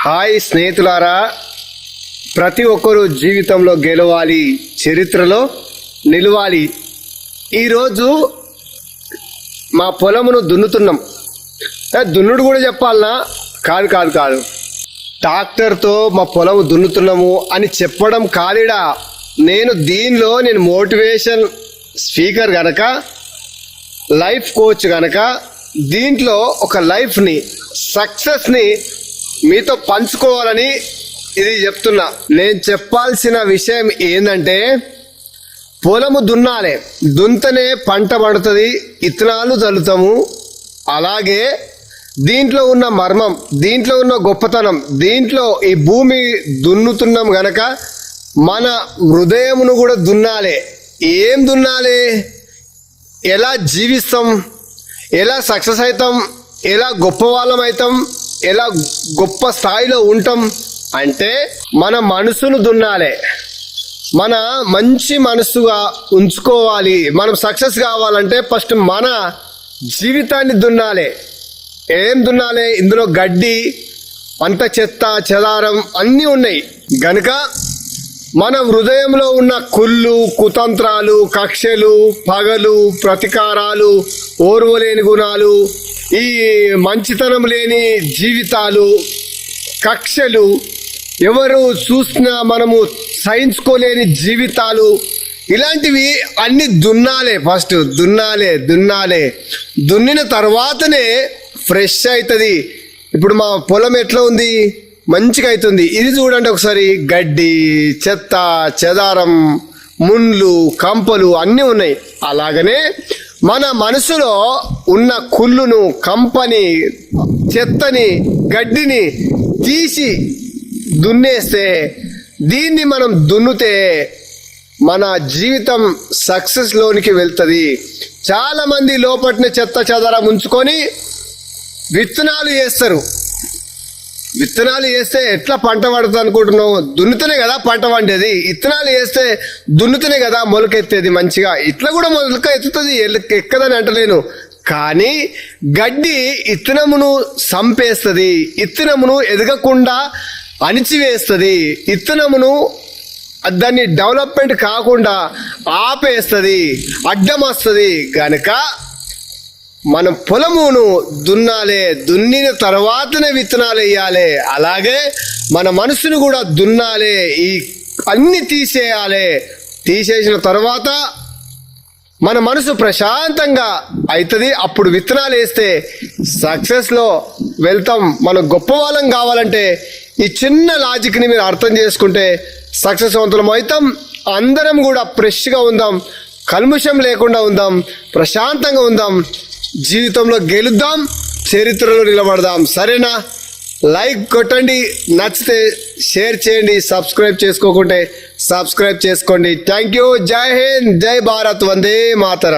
Hi స్నేహితులారా ప్రతి ఒక్కరూ జీవితంలో గెలవాలి చరిత్రలో నిలవాలి. ఈరోజు మా పొలమును దున్నుతున్నాం. దున్నుడు కూడా చెప్పాలనా? కాదు కాదు కాదు. ట్రాక్టర్తో మా పొలం దున్నుతున్నాము అని చెప్పడం కాదుడా. నేను దీనిలో నేను మోటివేషన్ స్పీకర్ గనక లైఫ్ కోచ్ గనక దీంట్లో ఒక లైఫ్ని సక్సెస్ని మీతో పంచుకోవాలని ఇది చెప్తున్నా. నేను చెప్పాల్సిన విషయం ఏంటంటే పొలము దున్నాలే దుంతనే పంట పడుతుంది ఇత్తనాలు చల్లుతాము అలాగే దీంట్లో ఉన్న మర్మం దీంట్లో ఉన్న గొప్పతనం దీంట్లో ఈ భూమి దున్నుతున్నాం గనక మన హృదయమును కూడా దున్నాలే. ఏం దున్నాలే? ఎలా జీవిస్తాం? ఎలా సక్సెస్ అవుతాం ఎలా గొప్ప వాళ్ళం అవుతాం ఎలా గొప్ప స్థాయిలో ఉంటాం అంటే మన మనసును దున్నాలే. మన మంచి మనసుగా ఉంచుకోవాలి. మనం సక్సెస్ కావాలంటే ఫస్ట్ మన జీవితాన్ని దున్నాలి. ఏం దున్నాలి? ఇందులో గడ్డి అంత చెత్త చెదారం అన్నీ ఉన్నాయి. గనుక మన హృదయంలో ఉన్న కుళ్ళు కుతంత్రాలు కక్షలు పగలు ప్రతీకారాలు ఓర్వలేని గుణాలు ఈ మంచితనం లేని జీవితాలు కక్షలు ఎవరు చూసినా మనము సహించుకోలేని జీవితాలు. ఇలాంటివి అన్ని దున్నాలే ఫస్ట్ దున్నాలే దున్నాలే. దున్నిన తర్వాతనే ఫ్రెష్ అవుతుంది ఇప్పుడు మా పొలం ఎట్లా ఉంది? మంచిగా అవుతుంది ఇది చూడండి ఒకసారి. గడ్డి చెత్త చెదారం ముండ్లు కంపలు అన్నీ ఉన్నాయి. అలాగనే మన మనసులో ఉన్న కుళ్ళును కంపని చెత్తని గడ్డిని తీసి దున్నేస్తే దీన్ని మనం దున్నుతే మన జీవితం సక్సెస్ లోనికి వెళ్తుంది. చాలా మంది చెత్త చెదర ఉంచుకొని విత్తనాలు వేస్తారు విత్తనాలు వేస్తే ఎట్లా పంట పడుతుంది అనుకుంటున్నావు? దున్నుతూనే కదా పంట పండేది. విత్తనాలు వేస్తే దున్నుతూనే కదా మొలకెత్తేది మంచిగా. ఇట్లా కూడా మొలక ఎత్తుతుంది ఎక్కదని అంటలేను. కానీ గడ్డి ఇత్తనమును సంపేస్తుంది. ఇత్తనమును ఎదగకుండా అణిచివేస్తుంది. ఇత్తనమును దాన్ని డెవలప్మెంట్ కాకుండా ఆపేస్తుంది. అడ్డం వస్తుంది కనుక మనం పొలమును దున్నాలే దున్నిన తర్వాతనే విత్తనాలు వేయాలి అలాగే మన మనసును కూడా దున్నాలే ఈ అన్ని తీసేయాలి. తీసేసిన తర్వాత మన మనసు ప్రశాంతంగా అవుతుంది అప్పుడు విత్తనాలు వేస్తే సక్సెస్లో వెళ్తాం. మనం గొప్ప వాళ్ళం కావాలంటే ఈ చిన్న లాజిక్ని మీరు అర్థం చేసుకుంటే సక్సెస్వంతులం అవుతాం. అందరం కూడా ఫ్రెష్గా ఉందాం. కల్ముషం లేకుండా ఉందాం. ప్రశాంతంగా ఉందాం. జీవితంలో గెలుద్దాం చరిత్రలో నిలబడదాం. సరేనా? లైక్ కొట్టండి నచ్చితే షేర్ చేయండి సబ్స్క్రైబ్ చేసుకోకుంటే సబ్స్క్రైబ్ చేసుకోండి. థ్యాంక్ యూ జై హింద్ జై భారత్ వందే మాతరం.